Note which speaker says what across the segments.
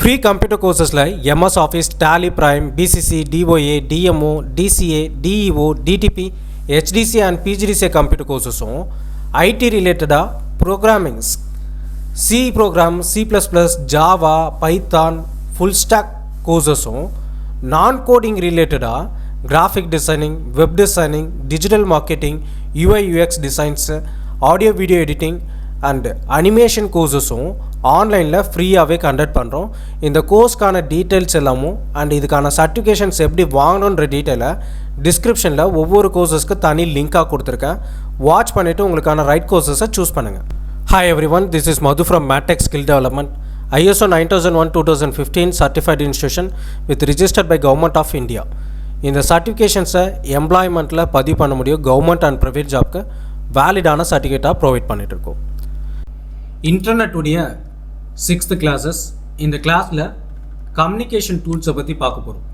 Speaker 1: Free computer కోర్సెస్లో MS office Tally prime BCC DOA DMO DCA DEO DTP HDC and PGDCA computer courses IT రిలేటెడా programmings C program C plus plus Java Python full stack courses non coding రిలేటెడా graphic designing web designing digital marketing UI UX designs audio video editing and animation கோர்சஸும் ஆன்லைனில் ஃப்ரீயாகவே conduct பண்ணுறோம் இந்த கோர்ஸ்க்கான details எல்லாமும் and இதுக்கான certifications எப்படி வாங்கணுன்ற டீட்டெயிலை டிஸ்கிரிப்ஷனில் ஒவ்வொரு கோர்சஸ்க்கு தனி லிங்காக கொடுத்துருக்கேன். வாட்ச் பண்ணிவிட்டு உங்களுக்கான ரைட் கோர்சஸை சூஸ் பண்ணுங்கள் hi everyone this is Madhu from Mettech skill development ISO nine thousand one two thousand fifteen certified institution with registered by government of India இந்த சர்டிஃபிகேஷன்ஸை எம்ப்ளாய்மெண்ட்டில் பதிவு பண்ண முடியும். கவர்மெண்ட் அண்ட் ப்ரைவேட் ஜாப்க்கு வேலிடான சர்டிஃபிகேட்டாக ப்ரொவைட் பண்ணிகிட்ருக்கோம் இன்டர்நெட்டுடைய சிக்ஸ்த்து கிளாஸஸ் இந்த கிளாஸில் கம்யூனிகேஷன் டூல்ஸை பற்றி பார்க்க போகிறோம்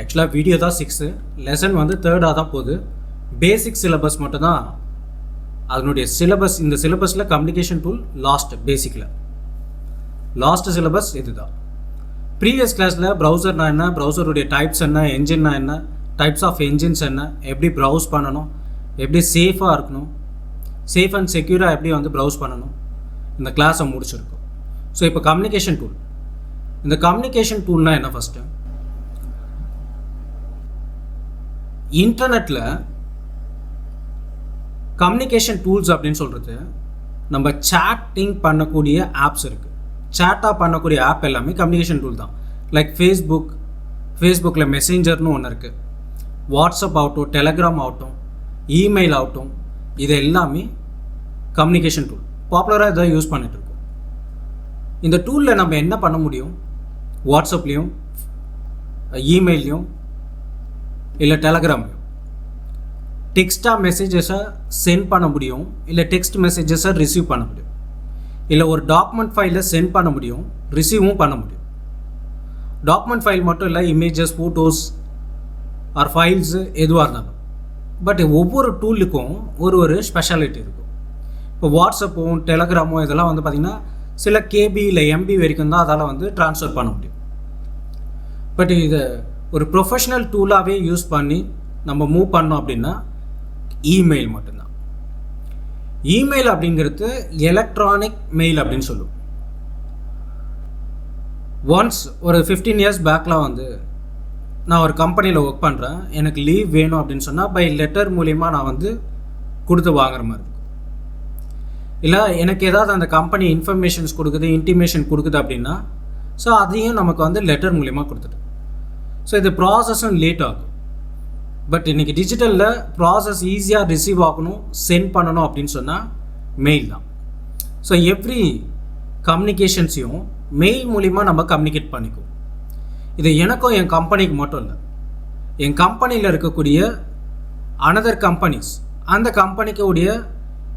Speaker 1: ஆக்சுவலாக வீடியோ தான் சிக்ஸ்த்து லெசன் வந்து தேர்டாக தான் போகுது. பேசிக் சிலபஸ் மட்டும்தான். அதனுடைய சிலபஸ் இந்த சிலபஸில் கம்யூனிகேஷன் டூல் லாஸ்ட் பேசிக்கில் லாஸ்ட் சிலபஸ் இதுதான். ப்ரீவியஸ் கிளாஸில் ப்ரௌசர்னா என்ன ப்ரௌசருடைய டைப்ஸ் என்ன என்ஜின்னா என்ன டைப்ஸ் ஆஃப் என்ஜின்ஸ் என்ன எப்படி ப்ரௌஸ் பண்ணணும் எப்படி சேஃபாக இருக்கணும் சேஃப் அண்ட் செக்யூராக எப்படி வந்து ப்ரௌஸ் பண்ணணும் இந்த கிளாஸை முடிச்சிருக்கோம். ஸோ இப்போ கம்யூனிகேஷன் டூல் இந்த கம்யூனிகேஷன் டூல்னால் என்ன ஃபஸ்ட்டு இன்டர்நெட்டில் கம்யூனிகேஷன் டூல்ஸ் அப்படின்னு சொல்கிறது நம்ம சேட்டிங் பண்ணக்கூடிய ஆப்ஸ் இருக்குது சேட்டாக பண்ணக்கூடிய ஆப் எல்லாமே கம்யூனிகேஷன் டூல் தான். லைக் ஃபேஸ்புக் ஃபேஸ்புக்கில் மெசேஞ்சர்னு ஒன்று இருக்குது வாட்ஸ்அப் ஆகட்டும் டெலகிராம் ஆகட்டும் இமெயில் ஆகட்டும் இது எல்லாமே கம்யூனிகேஷன் டூல் பாப்புலராக இதை யூஸ் பண்ணிகிட்ருக்கோம் இந்த டூலில் நம்ம என்ன பண்ண முடியும்? வாட்ஸ்அப்லேயும் இமெயிலையும் இல்லை டெலகிராம்லையும் டெக்ஸ்ட்டாக மெசேஜஸை சென்ட் பண்ண முடியும் இல்லை டெக்ஸ்ட் மெசேஜஸை ரிசீவ் பண்ண முடியும். இல்லை ஒரு டாக்குமெண்ட் ஃபைலை சென்ட் பண்ண முடியும் ரிசீவும் பண்ண முடியும். டாக்குமெண்ட் ஃபைல் மட்டும் இல்லை இமேஜஸ் ஃபோட்டோஸ் ஆர் ஃபைல்ஸு எதுவாக இருந்தாலும். பட் ஒவ்வொரு டூலுக்கும் ஒரு ஒரு ஸ்பெஷாலிட்டி இருக்கும். இப்போ வாட்ஸ்அப்பும் டெலகிராமும் இதெல்லாம் வந்து பார்த்திங்கன்னா சில கேபி இல்லை எம்பி வரைக்கும் தான் அதால் வந்து ட்ரான்ஸ்ஃபர் பண்ண முடியும். பட் இதை ஒரு ப்ரொஃபஷ்னல் டூலாகவே யூஸ் பண்ணி நம்ம மூவ் பண்ணோம் அப்படின்னா இமெயில் மட்டும்தான். இமெயில் அப்படிங்கிறது எலக்ட்ரானிக் மெயில் அப்படின்னு சொல்லுவோம். ஒன்ஸ் ஒரு ஃபிஃப்டீன் இயர்ஸ் பேக்கில் வந்து நான் ஒரு கம்பெனியில் ஒர்க் பண்ணுறேன் எனக்கு லீவ் வேணும் அப்படின்னு சொன்னால் பை லெட்டர் மூலிமா நான் வந்து கொடுத்து வாங்குற மாதிரி. இல்லை எனக்கு ஏதாவது அந்த கம்பெனி இன்ஃபர்மேஷன்ஸ் கொடுக்குது இன்டிமேஷன் கொடுக்குது அப்படின்னா ஸோ அதையும் நமக்கு வந்து லெட்டர் மூலிமா கொடுத்துட்டு. ஸோ இது ப்ராசஸும் லேட் ஆகும். பட் இன்றைக்கி டிஜிட்டலில் ப்ராசஸ் ஈஸியாக ரிசீவ் ஆகணும் சென்ட் பண்ணணும் அப்படின்னு சொன்னால் மெயில் தான். ஸோ எவ்ரி கம்யூனிகேஷன்ஸையும் மெயில் மூலிமா நம்ம கம்யூனிகேட் பண்ணிக்குவோம். இது எனக்கும் என் கம்பெனிக்கு மட்டும் இல்லை. என் கம்பெனியில் இருக்கக்கூடிய அனதர் கம்பெனிஸ் அந்த கம்பெனிக்கு உடைய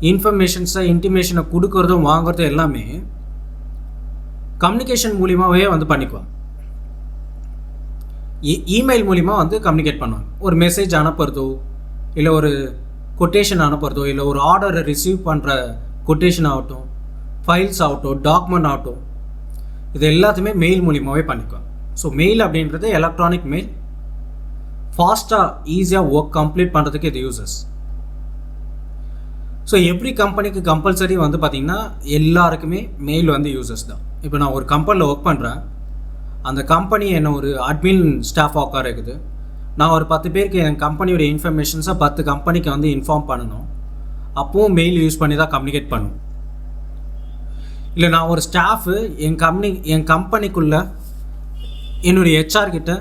Speaker 1: இன்ஃபர்மேஷன்ஸை இன்டிமேஷனை கொடுக்கறதும் வாங்குறதும் எல்லாமே கம்யூனிகேஷன் மூலியமாகவே வந்து பண்ணிக்குவாங்க. E, இமெயில் மூலிமா வந்து கம்யூனிகேட் பண்ணுவாங்க. ஒரு மெசேஜ் அனுப்புறதோ இல்லை ஒரு கொட்டேஷன் அனுப்புறதோ இல்லை ஒரு ஆர்டரை ரிசீவ் பண்ணுற கொட்டேஷன் ஆகட்டும் ஃபைல்ஸ் ஆகட்டும் டாக்குமெண்ட் ஆகட்டும் இது எல்லாத்தையுமே மெயில் மூலியமாகவே பண்ணிக்குவாங்க. ஸோ மெயில் அப்படின்றது எலக்ட்ரானிக் மெயில் ஃபாஸ்ட்டாக ஈஸியாக ஒர்க் கம்ப்ளீட் பண்ணுறதுக்கு இது யூசஸ் ஸோ எவ்ரி கம்பெனிக்கு கம்பல்சரி வந்து பார்த்திங்கன்னா எல்லாருக்குமே மெயில் வந்து யூசஸ் தான். இப்போ நான் ஒரு கம்பெனியில் ஒர்க் பண்ணுறேன் அந்த கம்பெனி என்ன ஒரு அட்மின் ஸ்டாஃப் உட்கார இருக்குது. நான் ஒரு பத்து பேருக்கு என் கம்பெனியோட இன்ஃபர்மேஷன்ஸை பத்து கம்பெனிக்கு வந்து இன்ஃபார்ம் பண்ணணும். அப்போவும் மெயில் யூஸ் பண்ணி தான் கம்யூனிகேட் பண்ணும். இல்லை நான் ஒரு ஸ்டாஃபு என் கம்பெனி என் கம்பெனிக்குள்ளே என்னுடைய ஹெச்ஆர்கிட்ட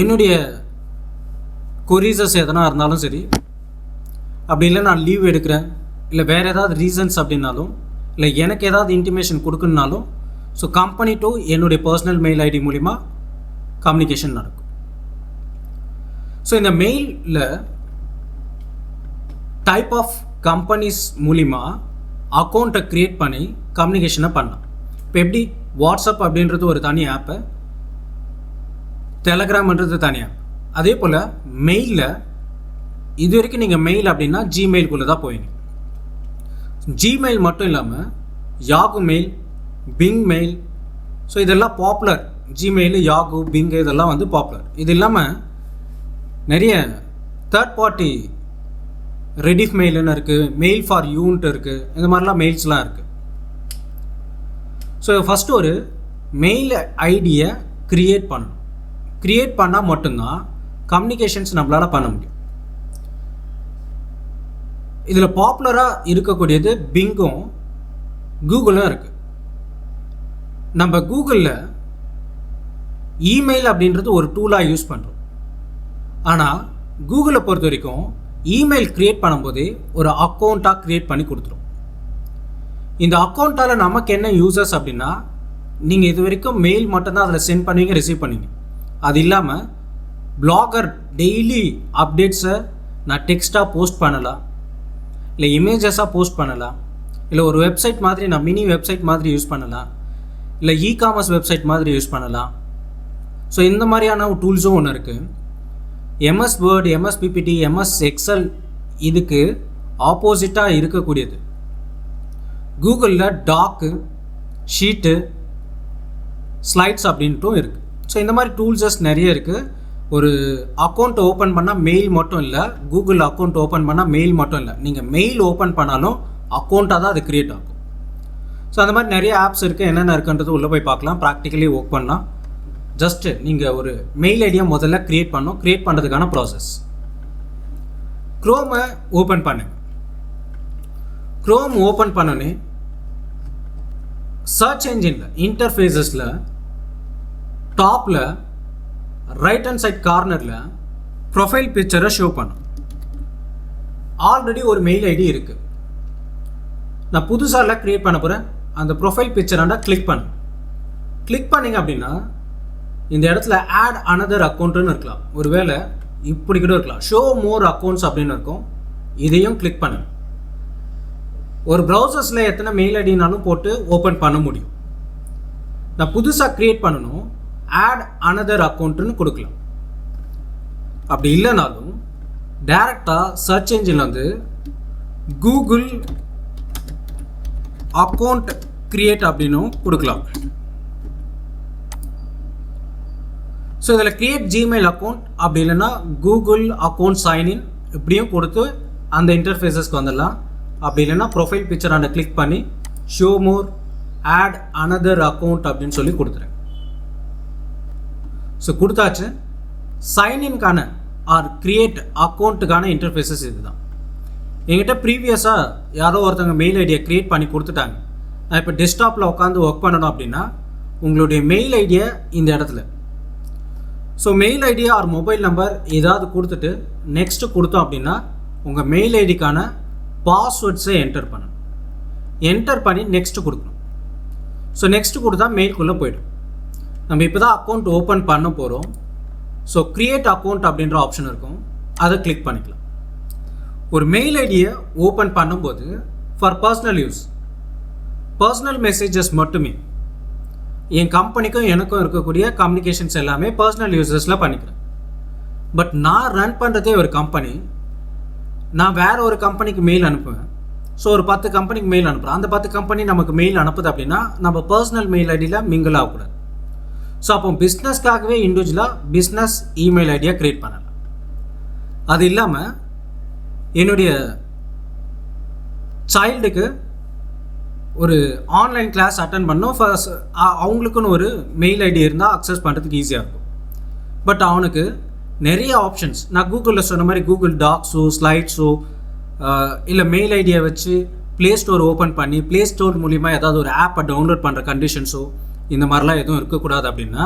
Speaker 1: என்னுடைய கொரீசஸ் எதனா இருந்தாலும் சரி அப்படி இல்லை நான் லீவ் எடுக்கிறேன். இல்லை வேறு ஏதாவது ரீசன்ஸ் அப்படின்னாலும் இல்லை எனக்கு ஏதாவது இன்டிமேஷன் கொடுக்குன்னாலும் ஸோ கம்பெனி டு என்னுடைய பர்சனல் மெயில் ஐடி மூலிமா கம்யூனிகேஷன் நடக்கும். ஸோ இந்த மெயிலில் டைப் ஆஃப் கம்பெனிஸ் மூலிமா அக்கௌண்ட்டை க்ரியேட் பண்ணி கம்யூனிகேஷனை பண்ணலாம். இப்போ எப்படி வாட்ஸ்அப் அப்படின்றது ஒரு தனி ஆப்பு டெலகிராம்ன்றது தனி ஆப் அதே போல் மெயிலில் இது வரைக்கும் நீங்கள் மெயில் அப்படின்னா ஜிமெயிலுக்குள்ளே தான் போயிங்க ஜிமெயில் மட்டும் இல்லாமல் Yahoo mail Bing mail so இதெல்லாம் பாப்புலர் ஜிமெயில் யாகு பிங் இதெல்லாம் வந்து பாப்புலர் இது இல்லாமல் நிறைய தேர்ட் பார்ட்டி ரெடிஃப் மெயில்னு இருக்குது மெயில் ஃபார் யூன்ட்டு இருக்குது இந்த மாதிரிலாம் மெயில்ஸ்லாம் இருக்குது ஸோ ஃபஸ்ட்டு ஒரு மெயில் ஐடியை க்ரியேட் பண்ணணும். க்ரியேட் பண்ணால் மட்டும்தான் கம்யூனிகேஷன்ஸ் நம்மளால் பண்ண முடியும். இதில் பாப்புலராக இருக்கக்கூடியது பிங்கும் கூகுளும் இருக்குது நம்ம கூகுளில் இமெயில் அப்படின்றது ஒரு டூலாக யூஸ் பண்ணுறோம் ஆனால் கூகுளை பொறுத்த வரைக்கும் இமெயில் க்ரியேட் பண்ணும்போதே ஒரு அக்கௌண்ட்டாக க்ரியேட் பண்ணி கொடுத்துரும். இந்த அக்கௌண்ட்டால் நமக்கு என்ன யூசர்ஸ் அப்படின்னா நீங்கள் இது வரைக்கும் மெயில் மட்டும்தான் அதில் சென்ட் பண்ணுவீங்க ரிசீவ் பண்ணுவீங்க. அது இல்லாமல் பிளாகர் டெய்லி அப்டேட்ஸை நான் டெக்ஸ்ட்டாக போஸ்ட் பண்ணலாம். இல்லை இமேஜஸாக போஸ்ட் பண்ணலாம். இல்லை ஒரு வெப்சைட் மாதிரி நான் மினி வெப்சைட் மாதிரி யூஸ் பண்ணலாம். இல்லை இ காமர்ஸ் வெப்சைட் மாதிரி யூஸ் பண்ணலாம். ஸோ இந்த மாதிரியான டூல்ஸும் ஒன்று இருக்குது MS word MS PPT MS Excel இதுக்கு ஆப்போசிட்டாக இருக்கக்கூடியது. கூகுளில் டாக்கு ஷீட்டு ஸ்லைட்ஸ் அப்படின்ட்டும் இருக்குது ஸோ இந்த மாதிரி டூல்ஸஸ் நிறைய இருக்குது ஒரு அக்கௌண்ட் ஓப்பன் பண்ணால் மெயில் மட்டும் இல்லை கூகுள் அக்கௌண்ட் ஓப்பன் பண்ணால் மெயில் மட்டும் இல்லை. நீங்கள் மெயில் ஓப்பன் பண்ணாலும் அக்கௌண்ட்டாக தான் அது க்ரியேட் ஆகும். ஸோ அந்த மாதிரி நிறைய ஆப்ஸ் இருக்குது என்னென்ன இருக்குன்றது உள்ளே போய் பார்க்கலாம். ப்ராக்டிக்கலி ஒர்க் பண்ணால் ஜஸ்ட்டு நீங்கள் ஒரு மெயில் ஐடியா முதல்ல க்ரியேட் பண்ணோம் க்ரியேட் பண்ணுறதுக்கான ப்ராசஸ் க்ரோமை ஓப்பன் பண்ணுங்க. க்ரோம் ஓப்பன் பண்ணோன்னே சர்ச் என்ஜினில் இன்டர்ஃபேஸஸில் டாப்பில் ரைட் ஹேண்ட் சைட் கார்னரில் ப்ரொஃபைல் பிக்சரை ஷோ பண்ணும் ஆல்ரெடி ஒரு மெயில் ஐடி இருக்குது நான் புதுசாக க்ரியேட் பண்ண போகிறேன் அந்த ப்ரொஃபைல் பிக்சராண்டா கிளிக் பண்ணு. கிளிக் பண்ணிங்க அப்படின்னா இந்த இடத்துல ஆட் அனதர் அக்கௌண்ட்டுன்னு இருக்கலாம். ஒருவேளை இப்படி கூட இருக்கலாம். ஷோ மோர் அக்கௌண்ட்ஸ் அப்படின்னு இருக்கும். இதையும் கிளிக் பண்ணு. ஒரு ப்ரௌசர்ஸில் எத்தனை மெயில் ஐடினாலும் போட்டு ஓப்பன் பண்ண முடியும். நான் புதுசாக க்ரியேட் பண்ணணும். ஆட் அனதர் அக்கௌண்ட்டுன்னு கொடுக்கலாம். அப்படி இல்லைனாலும் டேரெக்டாக சர்ச் என்ஜின் வந்து கூகுள் அக்கௌண்ட் க்ரியேட் அப்படின்னும் கொடுக்கலாம். ஸோ இதில் க்ரியேட் ஜிமெயில் அக்கௌண்ட் அப்படி இல்லைன்னா கூகுள் அக்கௌண்ட் சைன்இன் இப்படியும் கொடுத்து அந்த இன்டர்ஃபேஸஸ்க்கு வந்துடலாம். அப்படி இல்லைன்னா ப்ரொஃபைல் பிக்சர் அந்த கிளிக் பண்ணி show more add another account அப்படின்னு சொல்லி கொடுத்துருங்க. ஸோ கொடுத்தாச்சு. சைன்இன்கான ஆர் கிரியேட் அக்கௌண்ட்டுக்கான இன்டர்ஃபேஸஸ் இதுதான். என்கிட்ட ப்ரீவியஸாக யாரோ ஒருத்தவங்க மெயில் ஐடியை க்ரியேட் பண்ணி கொடுத்துட்டாங்க. நான் இப்போ டெஸ்க்டாப்பில் உட்காந்து ஒர்க் பண்ணணும் அப்படின்னா உங்களுடைய மெயில் ஐடியை இந்த இடத்துல. So mail ID or mobile number ஏதாவது கொடுத்துட்டு நெக்ஸ்ட்டு கொடுத்தோம் அப்படின்னா உங்கள் மெயில் ஐடிக்கான பாஸ்வேர்ட்ஸை என்டர் பண்ணணும். என்டர் பண்ணி நெக்ஸ்ட்டு கொடுக்கணும். ஸோ நெக்ஸ்ட்டு கொடுத்தா மெயிலுக்குள்ளே போய்டும். நம்ம இப்போ தான் அக்கௌண்ட் ஓப்பன் பண்ண போகிறோம் ஸோ க்ரியேட் அக்கௌண்ட் அப்படின்ற ஆப்ஷன் இருக்கும். அதை கிளிக் பண்ணிக்கலாம். ஒரு மெயில் ஐடியை ஓப்பன் பண்ணும்போது for personal use personal messages மட்டுமே. என் கம்பெனிக்கும் எனக்கும் இருக்கக்கூடிய கம்யூனிகேஷன்ஸ் எல்லாமே பர்சனல் யூசஸில் பண்ணிக்கிறேன். பட் நான் ரன் பண்ணுறதே ஒரு கம்பெனி நான் வேறு ஒரு கம்பெனிக்கு மெயில் அனுப்புவேன். ஸோ ஒரு பத்து கம்பெனிக்கு மெயில் அனுப்புகிறேன் அந்த பத்து கம்பெனி நமக்கு மெயில் அனுப்புது அப்படின்னா நம்ம பர்சனல் மெயில் ஐடியில் மிங்கிள் ஆகக்கூடாது. ஸோ அப்போ பிஸ்னஸ்க்காகவே இண்டிவிஜுவலாக பிஸ்னஸ் இமெயில் ஐடியா க்ரியேட் பண்ணலாம். அது இல்லாமல் என்னுடைய சைல்டுக்கு ஒரு ஆன்லைன் கிளாஸ் அட்டன் பண்ணோம். ஃபர்ஸ்ட் அவங்களுக்குன்னு ஒரு மெயில் ஐடி இருந்தால் அக்சஸ் பண்ணுறதுக்கு ஈஸியாக இருக்கும். பட் அவனுக்கு நிறைய ஆப்ஷன்ஸ் நான் கூகுளில் சொன்ன மாதிரி கூகுள் டாக்ஸோ ஸ்லைட்ஸோ இல்லை மெயில் ஐடியை வச்சு ப்ளே ஸ்டோர் ஓப்பன் பண்ணி ப்ளே ஸ்டோர் மூலிமா ஏதாவது ஒரு ஆப்பை டவுன்லோட் பண்ணுற கண்டிஷன்ஸோ இந்த மாதிரிலாம் எதுவும் இருக்கக்கூடாது அப்படின்னா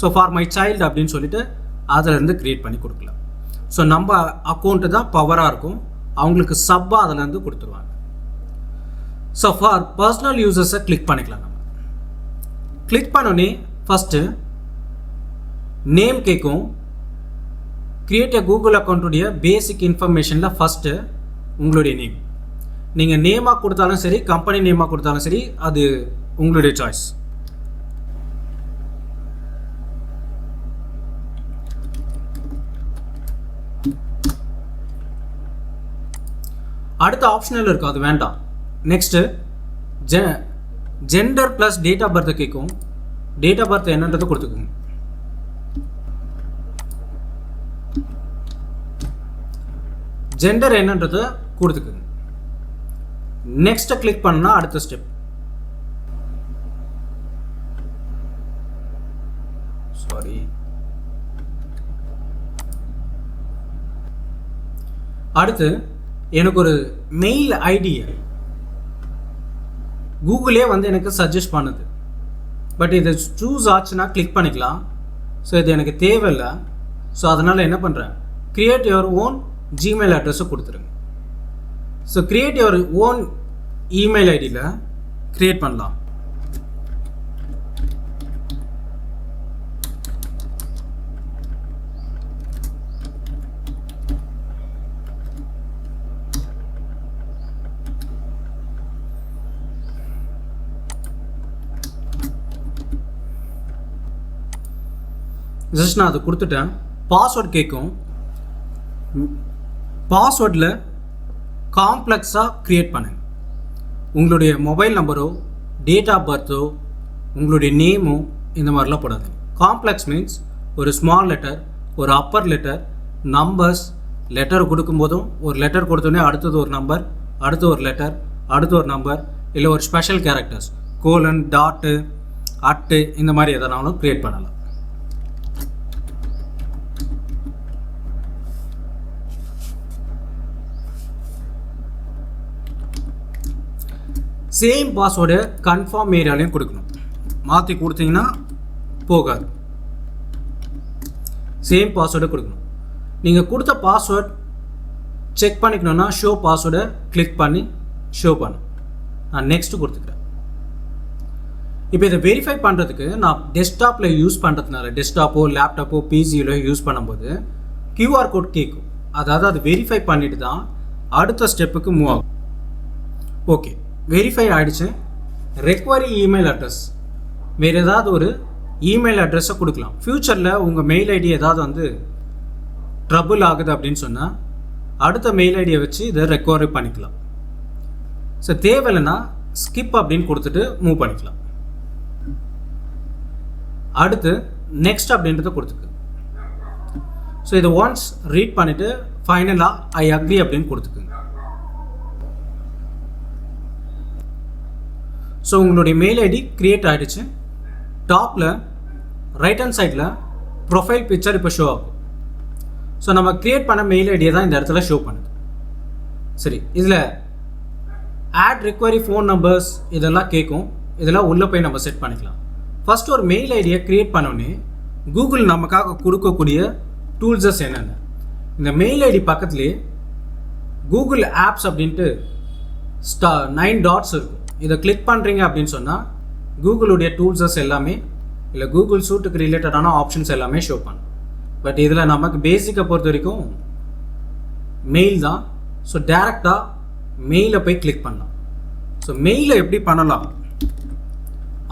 Speaker 1: ஸோ ஃபார் மை சைல்டு அப்படின்னு சொல்லிட்டு அதிலேருந்து க்ரியேட் பண்ணி கொடுக்கலாம். ஸோ நம்ம அக்கௌண்ட்டு தான் பவராக இருக்கும். அவங்களுக்கு சப்பாக அதிலேருந்து கொடுத்துருவாங்க. ஸோ ஃபார் பர்சனல் யூசர்ஸை கிளிக் பண்ணிக்கலாம் நம்ம. கிளிக் பண்ணோன்னே ஃபஸ்ட்டு நேம் கேட்கும் கிரியேட் எ கூகுள் அக்கௌண்ட்டுடைய பேசிக் இன்ஃபர்மேஷனில் ஃபஸ்ட்டு உங்களுடைய நேம் நீங்கள் நேமாக கொடுத்தாலும் சரி கம்பெனி நேமாக கொடுத்தாலும் சரி அது உங்களுடைய சாய்ஸ் அடுத்த ஆப்ஷனல் இருக்கும் அது வேண்டாம். நெக்ஸ்ட்டு ஜெ ஜெண்டர் ப்ளஸ் டேட் ஆஃப் பர்த்தை கேட்கும். டேட் ஆஃப் பர்த் என்னன்றதை கொடுத்துக்குங்க. ஜெண்டர் என்னன்றதை கொடுத்துக்குங்க. நெக்ஸ்ட்டை கிளிக் பண்ணால் அடுத்த ஸ்டெப் சாரி அடுத்து எனக்கு ஒரு மெயில் ஐடியை கூகுளே வந்து எனக்கு சஜஸ்ட் பண்ணுது. பட் இது சூஸ் ஆச்சுன்னா கிளிக் பண்ணிக்கலாம். ஸோ இது எனக்கு தேவையில்லை. ஸோ அதனால் என்ன பண்ணுறேன் க்ரியேட் யுவர் ஓன் ஜிமெயில் அட்ரஸை கொடுத்துருங்க. So create your own email ஐடியில் க்ரியேட் பண்ணலாம். ஜஸ்ட் நான் அதை கொடுத்துட்டேன். பாஸ்வேர்ட் கேட்கும். பாஸ்வேர்டில் காம்ப்ளெக்ஸாக க்ரியேட் பண்ணுங்க. உங்களுடைய மொபைல் நம்பரோ டேட் ஆஃப் பர்த்தோ உங்களுடைய நேமோ இந்த மாதிரிலாம் போடாது காம்ப்ளெக்ஸ் மீன்ஸ் ஒரு ஸ்மால் லெட்டர் ஒரு அப்பர் லெட்டர் நம்பர்ஸ் லெட்டர் கொடுக்கும்போதும் ஒரு லெட்டர் கொடுத்தோன்னே அடுத்தது ஒரு நம்பர் அடுத்து ஒரு லெட்டர் அடுத்து ஒரு நம்பர் இல்லை ஒரு special characters colon dot at இந்த மாதிரி எதனாலும் க்ரியேட் பண்ணலாம். சேம் பாஸ்வேர்டு கன்ஃபார்ம் ஏரியாலையும் கொடுக்கணும். மாற்றி கொடுத்தீங்கன்னா போகாது. சேம் பாஸ்வேர்டு கொடுக்கணும். நீங்கள் கொடுத்த பாஸ்வேர்ட் செக் பண்ணிக்கணும்னா ஷோ பாஸ்வேர்டை கிளிக் பண்ணி ஷோ பண்ணும் நான் நெக்ஸ்ட்டு கொடுத்துக்கிறேன். இப்போ இதை வெரிஃபை பண்ணுறதுக்கு நான் டெஸ்க்டாப்பில் யூஸ் பண்ணுறதுனால டெஸ்க்டாப்போ லேப்டாப்போ பிசியிலோ யூஸ் பண்ணும்போது கியூஆர் கோட் கேட்கும் அதாவது அது வெரிஃபை பண்ணிட்டு தான் அடுத்த ஸ்டெப்புக்கு மூவ் ஆகும். ஓகே வெரிஃபை ஆகிடுச்சு ரெக்வரி இமெயில் அட்ரஸ் வேறு ஏதாவது ஒரு இமெயில் அட்ரஸை கொடுக்கலாம். ஃப்யூச்சரில் உங்கள் மெயில் ஐடி ஏதாவது வந்து ட்ரபுள் ஆகுது அப்படின்னு சொன்னால் அடுத்த மெயில் ஐடியை வச்சு இதை ரெக்கவரி பண்ணிக்கலாம். ஸோ தேவையில்லைன்னா ஸ்கிப் அப்படின்னு கொடுத்துட்டு மூவ் பண்ணிக்கலாம். அடுத்து நெக்ஸ்ட் அப்படின்றத கொடுத்துக்கு. ஸோ இதை ஒன்ஸ் ரீட் பண்ணிவிட்டு ஃபைனலாக ஐ அக்ரி அப்படின்னு கொடுத்துக்குங்க. ஸோ உங்களுடைய மெயில் ஐடி க்ரியேட் ஆகிடுச்சு டாப்பில் ரைட் ஹேண்ட் சைடில் ப்ரொஃபைல் பிக்சர் இப்போ ஷோ ஆகும். ஸோ நம்ம க்ரியேட் பண்ண மெயில் ஐடியை தான் இந்த இடத்துல ஷோ பண்ணுது. சரி இதில் ஆட் ரிக்வரி ஃபோன் நம்பர்ஸ் இதெல்லாம் கேட்கும் இதெல்லாம் உள்ளே போய் நம்ம செட் பண்ணிக்கலாம். ஃபஸ்ட் ஒரு மெயில் ஐடியை க்ரியேட் பண்ணோன்னே கூகுள் நமக்காக கொடுக்கக்கூடிய டூல்ஸஸ் என்னென்ன இந்த மெயில் ஐடி பக்கத்துலேயே கூகுள் ஆப்ஸ் அப்படின்ட்டு ஸ்டா நைன் டாட்ஸ் இருக்கும் இதை கிளிக் பண்ணுறீங்க அப்படின்னு சொன்னால் கூகுளுடைய டூல்ஸஸ் எல்லாமே இல்லை கூகுள் சூட்டுக்கு ரிலேட்டடான ஆப்ஷன்ஸ் எல்லாமே ஷோ பண்ணும். பட் இதில் நமக்கு பேசிக்கை பொறுத்த வரைக்கும் மெயில் தான். ஸோ டேரெக்டாக மெயிலை போய் கிளிக் பண்ணலாம். ஸோ மெயிலை எப்படி பண்ணலாம்?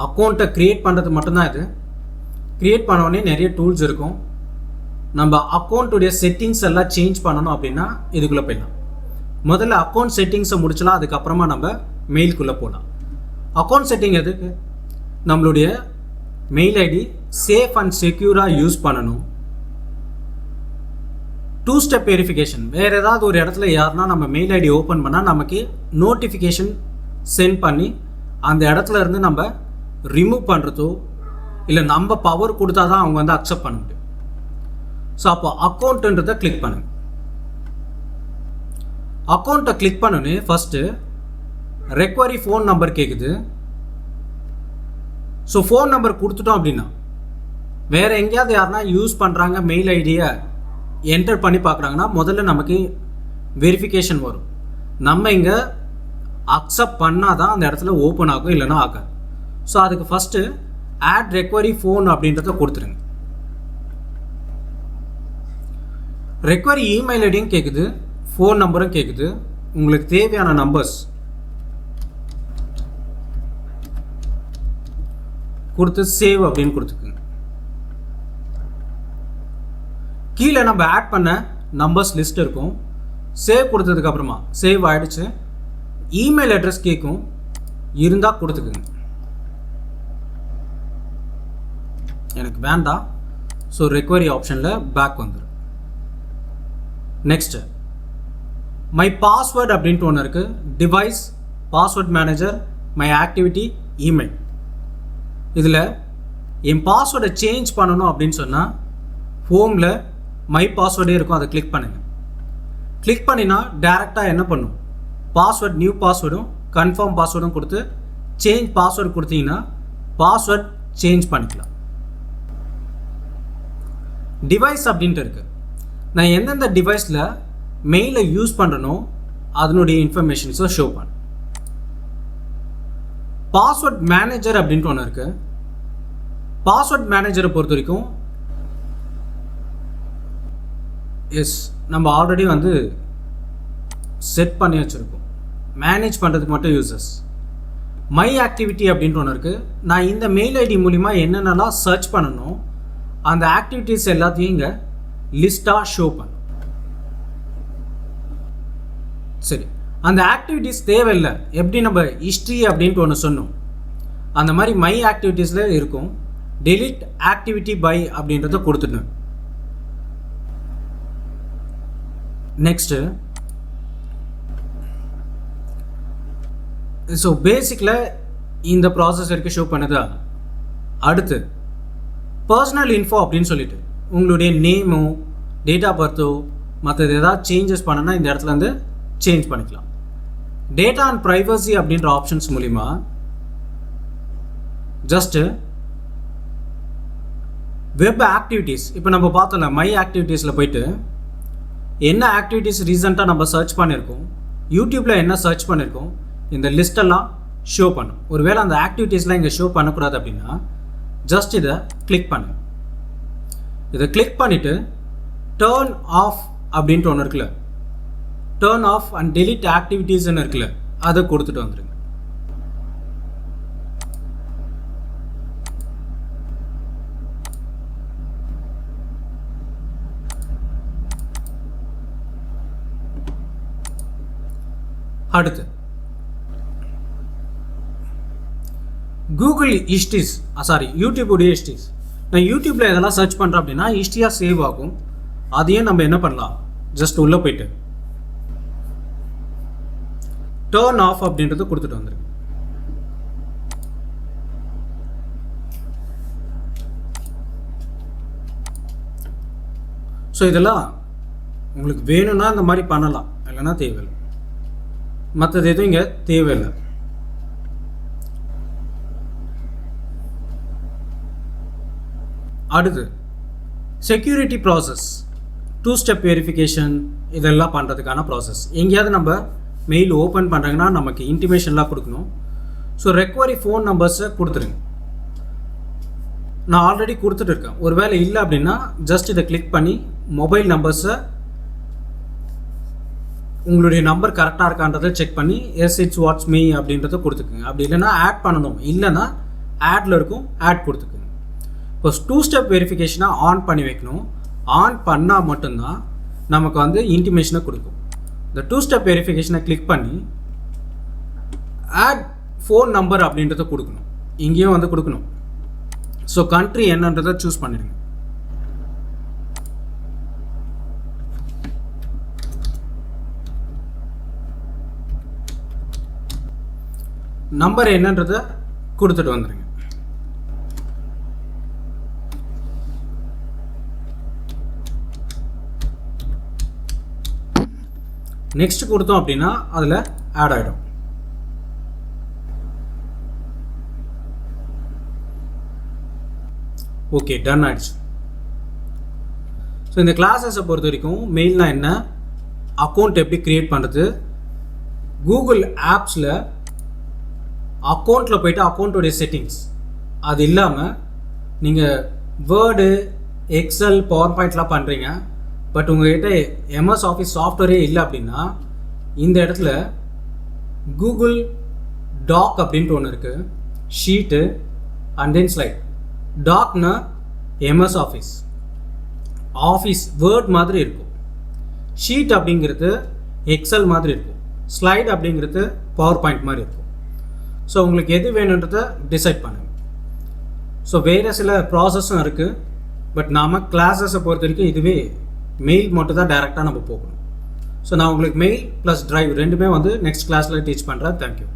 Speaker 1: அக்கௌண்ட்டை க்ரியேட் பண்ணுறது மட்டும்தான் இது. க்ரியேட் பண்ணோடனே நிறைய டூல்ஸ் இருக்கும். நம்ம அக்கௌண்ட்டுடைய செட்டிங்ஸ் எல்லாம் சேஞ்ச் பண்ணணும் அப்படின்னா இதுக்குள்ளே போயிடலாம். முதல்ல அக்கௌண்ட் செட்டிங்ஸை முடிச்சலாம் அதுக்கப்புறமா நம்ம மெயிலுக்குள்ளே போகலாம் அக்கௌண்ட் செட்டிங் எதுக்கு? நம்மளுடைய மெயில் ஐடி சேஃப் அண்ட் செக்யூராக யூஸ் பண்ணணும். டூ ஸ்டெப் வெரிஃபிகேஷன் வேறு ஏதாவது ஒரு இடத்துல யாருன்னா நம்ம மெயில் ஐடி ஓப்பன் பண்ணால் நமக்கு நோட்டிஃபிகேஷன் சென்ட் பண்ணி அந்த இடத்துல இருந்து நம்ம ரிமூவ் பண்ணுறதோ இல்லை நம்ம பவர் கொடுத்தா தான் அவங்க வந்து அக்செப்ட் பண்ண முடியும். ஸோ அப்போ அக்கௌண்ட்டுன்றதை கிளிக் பண்ணுங்க. அக்கௌண்ட்டை கிளிக் பண்ணோன்னே ஃபஸ்ட்டு ரெக்வரி ஃபோன் நம்பர் கேட்குது ஸோ ஃபோன் நம்பர் கொடுத்துட்டோம் அப்படின்னா வேறு எங்கேயாவது யாருன்னா யூஸ் பண்ணுறாங்க மெயில் ஐடியை என்டர் பண்ணி பார்க்குறாங்கன்னா முதல்ல நமக்கு வெரிஃபிகேஷன் வரும். நம்ம இங்கே அக்செப்ட் பண்ணால் தான் அந்த இடத்துல ஓப்பன் ஆகும் இல்லைன்னா ஆகாது. ஸோ அதுக்கு ஃபஸ்ட்டு ஆட் ரெக்வரி ஃபோன் அப்படின்றத கொடுத்துருங்க. ரெக்வரி இமெயில் ஐடியும் கேட்குது ஃபோன் நம்பரும் கேட்குது உங்களுக்கு தேவையான நம்பர்ஸ் கொடுத்து சேவ் அப்படின்னு கொடுத்துக்குங்க. கீழே நம்ம ஆட் பண்ண நம்பர்ஸ் லிஸ்ட் இருக்கும். சேவ் கொடுத்ததுக்கு அப்புறமா சேவ் ஆயிடுச்சு. இமெயில் அட்ரஸ் கேட்கும் இருந்தால் கொடுத்துக்குங்க. எனக்கு வேண்டாம் ஸோ ரெக்வரி ஆப்ஷனில் பேக் வந்துடும் நெக்ஸ்ட்டு மை பாஸ்வேர்டு அப்படின்ட்டு ஒன்று இருக்குது device password manager my activity email இதில் என் பாஸ்வேர்டை சேஞ்ச் பண்ணணும் அப்படின்னு சொன்னால் ஹோமில் மை பாஸ்வேர்டே இருக்கும். அதை கிளிக் பண்ணுங்கள் கிளிக் பண்ணினா டேரெக்டாக என்ன பண்ணும்? பாஸ்வேர்ட் நியூ பாஸ்வேர்டும் கன்ஃபார்ம் பாஸ்வேர்டும் கொடுத்து சேஞ்ச் பாஸ்வேர்டு கொடுத்தீங்கன்னா பாஸ்வேர்ட் சேஞ்ச் பண்ணிக்கலாம். டிவைஸ் அப்படின்ட்டு இருக்குது நான் எந்தெந்த டிவைஸில் மெயிலை யூஸ் பண்ணுறனோ அதனுடைய இன்ஃபர்மேஷன்ஸை ஷோ பண்ணேன் பாஸ்வேர்ட் மேனேஜர் அப்படின்ட்டு ஒன்று இருக்குது பாஸ்வேர்ட் மேனேஜரை பொறுத்த வரைக்கும் எஸ் நம்ம ஆல்ரெடி வந்து செட் பண்ணி வச்சுருக்கோம். மேனேஜ் பண்ணுறதுக்கு மட்டும் யூசஸ் மை ஆக்டிவிட்டி அப்படின்ட்டு ஒன்று இருக்குது நான் இந்த மெயில் ஐடி மூலிமா என்னென்னலாம் சர்ச் பண்ணணும் அந்த ஆக்டிவிட்டீஸ் எல்லாத்தையும் இங்கே லிஸ்ட்டாக ஷோ பண்ணும் சரி. அந்த ஆக்டிவிட்டீஸ் தேவையில்லை. எப்படி நம்ம ஹிஸ்ட்ரி அப்படின்ட்டு ஒன்று சொன்னோம். அந்த மாதிரி மை ஆக்டிவிட்டீஸில் இருக்கும். டெலிட் ஆக்டிவிட்டி பை அப்படின்றத கொடுத்துட்டேன். நெக்ஸ்ட்டு ஸோ பேசிக்கில் இந்த ப்ராசஸ் வரைக்கும் ஷோ பண்ணுதா அடுத்து பர்சனல் இன்ஃபோ அப்படின்னு சொல்லிட்டு உங்களுடைய நேமோ டேட் ஆஃப் பர்த்தோ மற்றது ஏதாவது சேஞ்சஸ் பண்ணனா இந்த இடத்துல வந்து சேஞ்ச் பண்ணிக்கலாம். டேட்டா அண்ட் ப்ரைவசி அப்படின்ற ஆப்ஷன்ஸ் மூலிமா ஜஸ்ட்டு வெப் ஆக்டிவிட்டீஸ் இப்போ நம்ம பார்த்தோம்ல மை ஆக்டிவிட்டீஸில் போயிட்டு என்ன ஆக்டிவிட்டீஸ் ரீசெண்டாக நம்ம சர்ச் பண்ணியிருக்கோம் யூடியூப்பில் என்ன சர்ச் பண்ணியிருக்கோம் இந்த லிஸ்ட்டெல்லாம் ஷோ பண்ணும். ஒருவேளை அந்த ஆக்டிவிட்டீஸ்லாம் இங்கே ஷோ பண்ணக்கூடாது அப்படின்னா ஜஸ்ட் இதை கிளிக் பண்ணு இதை கிளிக் பண்ணிவிட்டு டேர்ன் ஆஃப் அப்படின்ட்டு ஒன்று இருக்குல்ல டேர்ன் ஆஃப் அண்ட் டெலிட் ஆக்டிவிட்டீஸ்னு இருக்குல்ல அதை கொடுத்துட்டு வந்துடுங்க அடுத்து. கூகுள் ஹிஸ்ட்ரிஸ் சாரி யூடியூபுடைய ஹிஸ்டிஸ் நான் யூடியூப்பில் எதெல்லாம் சர்ச் பண்ணுறேன் அப்படின்னா ஹிஸ்டியாக சேவ் ஆகும். அதையும் நம்ம என்ன பண்ணலாம்? ஜஸ்ட் உள்ளே போயிட்டு. டேர்ன் ஆஃப் அப்படின்றத கொடுத்துட்டு வந்துருக்கு ஸோ இதெல்லாம் உங்களுக்கு வேணும்னா இந்த மாதிரி பண்ணலாம். இல்லைன்னா தேவையில்லை. மற்றது எதுவும் இங்கே தேவையில்லை. அடுத்து security process two step verification இதெல்லாம் பண்ணுறதுக்கான ப்ராசஸ் எங்கேயாவது நம்ம மெயில் ஓப்பன் பண்ணுறாங்கன்னா நமக்கு இன்டிமேஷன்லாம் கொடுக்கணும். ஸோ ரெக்வரி ஃபோன் நம்பர்ஸை கொடுத்துருங்க. நான் ஆல்ரெடி கொடுத்துட்டு இருக்கேன். ஒரு வேளை இல்லை அப்படின்னா ஜஸ்ட் இதை கிளிக் பண்ணி மொபைல் நம்பர்ஸை உங்களுடைய நம்பர் கரெக்டாக இருக்கான்றதை செக் பண்ணி எஸ் இட்ஸ் வாட்ஸ் மீ அப்படின்றத கொடுத்துக்குங்க. அப்படி இல்லைன்னா ஆட் பண்ணணும். இல்லைன்னா ஆடில் இருக்கும் ஆட் கொடுத்துக்குங்க. இப்போ டூ ஸ்டெப் வெரிஃபிகேஷனாக ஆன் பண்ணி வைக்கணும். ஆன் பண்ணால் மட்டும்தான் நமக்கு வந்து இன்டிமேஷனை கொடுக்கும். இந்த டூ ஸ்டெப் வெரிஃபிகேஷனை கிளிக் பண்ணி ஆட் ஃபோன் நம்பர் அப்படின்றத கொடுக்கணும். இங்கேயும் வந்து கொடுக்கணும். ஸோ கண்ட்ரி என்னன்றதை சூஸ் பண்ணிடுங்க. நம்பர் என்னன்றதை கொடுத்துட்டு வந்துடுங்க. நெக்ஸ்ட் கொடுத்தோம் அப்படின்னா அதில் ஆட் ஆகிடும் ஓகே டன் ஆயிடுச்சு. ஸோ இந்த கிளாஸஸை பொறுத்த வரைக்கும் மெயில்னால் என்ன? அக்கௌண்ட் எப்படி க்ரியேட் பண்ணுறது கூகுள் ஆப்ஸில் அக்கௌண்ட்டில் போயிட்டு அக்கௌண்ட்டோடைய செட்டிங்ஸ் அது இல்லாமல் நீங்கள் வேர்டு எக்ஸல் பவர் பாயிண்ட்லாம் பண்ணுறீங்க பட் உங்கள்கிட்ட எம்எஸ் ஆஃபீஸ் சாஃப்ட்வேரே இல்லை அப்படின்னா இந்த இடத்துல கூகுள் டாக் அப்படின்ட்டு ஒன்று இருக்குது ஷீட்டு அண்ட் தென் ஸ்லைட் டாக்னா எம்எஸ் ஆஃபீஸ். ஆஃபீஸ் வேர்ட் மாதிரி இருக்கும். ஷீட் அப்படிங்கிறது எக்ஸல் மாதிரி இருக்கும். ஸ்லைட் அப்படிங்கிறது பவர் பாயிண்ட் மாதிரி இருக்கும். ஸோ உங்களுக்கு எது வேணுன்றதை டிசைட் பண்ணுங்கள்
Speaker 2: ஸோ வேறு சில ப்ராசஸும் இருக்குது பட் நாம் கிளாஸஸை பொறுத்த வரைக்கும் இதுவே மெயில் மட்டும் தான் டேரெக்டாக நம்ம போகணும். ஸோ நான் உங்களுக்கு மெயில் ப்ளஸ் ட்ரைவ் ரெண்டுமே வந்து நெக்ஸ்ட் கிளாஸில் டீச் பண்ணுறேன் தேங்க்யூ